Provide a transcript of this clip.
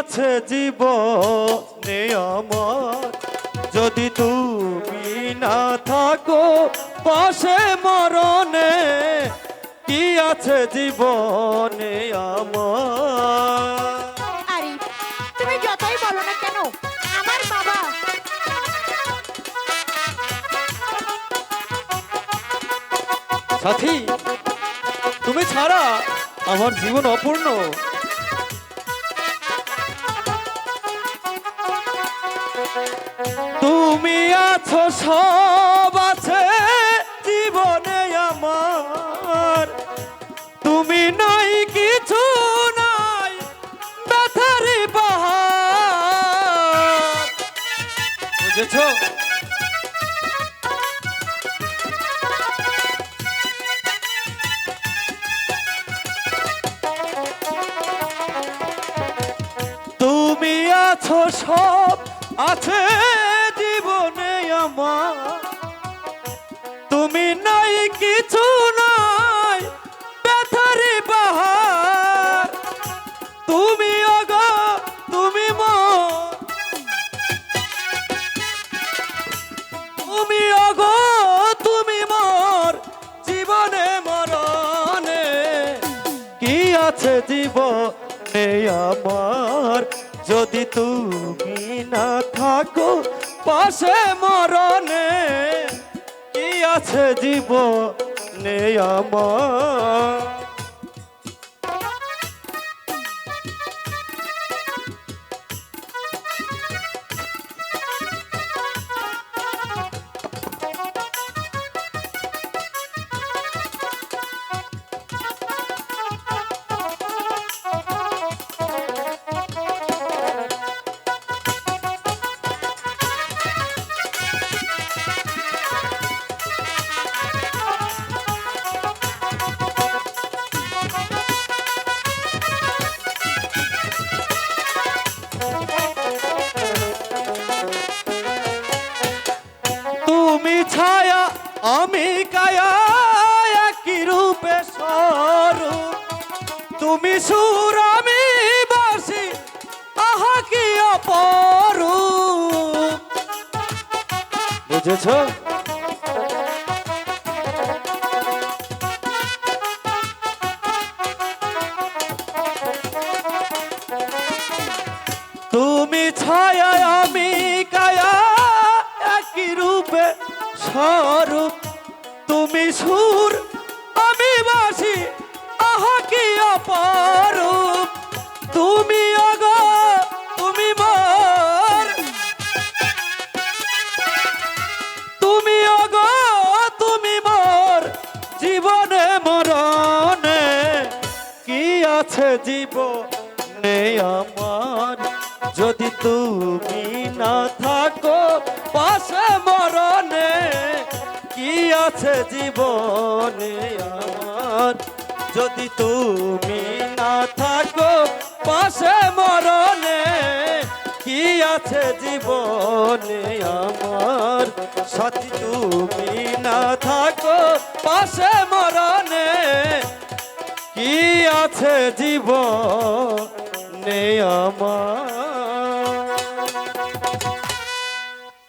আছে জীবনে আমার। যদি তুমি না থাকো পাশে মরণে কি আছে জীবনে আমার? আরে তুমি যতই বলো না কেন আমার বাবা। সাথী তুমি ছাড়া আমার জীবন অপূর্ণ। আছো, সব আছে জীবনে আমার। তুমি নাই, কিছু নাই, ব্যথারি পাহাড়। বুঝেছ? তুমি আছো, সব আছে তুমি নাই, কিছু নাই, ব্যথারি বাহার তুমি অগ, তুমি তুমি অগ, তুমি মোর জীবনে মরণে। কি আছে জীব জীবনে আমার? যদি তুমি না থাকো, পাশে মরণে। আছে জীবনে আমার। ছায়া, আমি কায়া, একই রূপে স্বরূপ। তুমি সুর, আমি বাসি, আহা কি অপরূপ। বুঝেছ? তুমি ছায়া আমি কায়া, একই রূপে স্বরূপ, তুমি সুর, আমি বাসি, আহা কি অপরূপ। তুমি অগ, তুমি মর। তুমি অগ, তুমি মর। জীবনে মরণে কি আছে জীবনে আমার? যদি তুমি না থাকো, পাশে মরণে আছে জীবনে আমার যদি তুমি না থাকো, পাশে মরণে কি আছে জীবনে আমার? সাথী তুমি না থাকো, পাশে মরণে কি আছে জীবনে আমার?